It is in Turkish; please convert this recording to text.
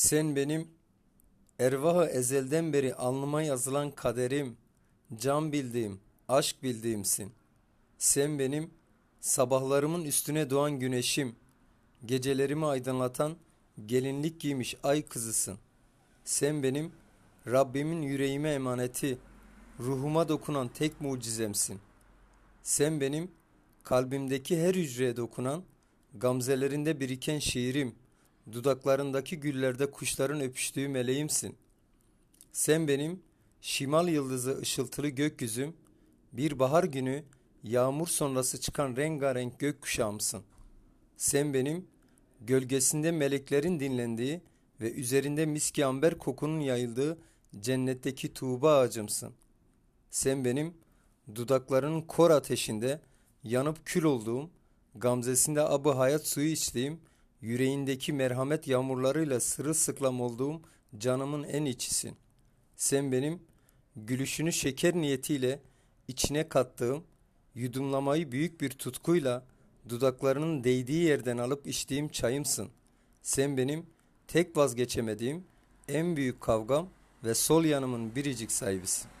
Sen benim ervahı ezelden beri alnıma yazılan kaderim, can bildiğim, aşk bildiğimsin. Sen benim sabahlarımın üstüne doğan güneşim, gecelerimi aydınlatan gelinlik giymiş ay kızısın. Sen benim Rabbimin yüreğime emaneti, ruhuma dokunan tek mucizemsin. Sen benim kalbimdeki her hücreye dokunan, gamzelerinde biriken şiirim, dudaklarındaki güllerde kuşların öpüştüğü meleğimsin. Sen benim şimal yıldızı ışıltılı gökyüzüm, bir bahar günü yağmur sonrası çıkan rengarenk gökkuşağımsın. Sen benim gölgesinde meleklerin dinlendiği ve üzerinde miski amber kokunun yayıldığı cennetteki tuğba ağacımsın. Sen benim dudaklarının kor ateşinde yanıp kül olduğum, gamzesinde abı hayat suyu içtiğim, yüreğindeki merhamet yağmurlarıyla sırılsıklam olduğum canımın en içisin. Sen benim gülüşünü şeker niyetiyle içine kattığım, yudumlamayı büyük bir tutkuyla dudaklarının değdiği yerden alıp içtiğim çayımsın. Sen benim tek vazgeçemediğim en büyük kavgam ve sol yanımın biricik sahibisin.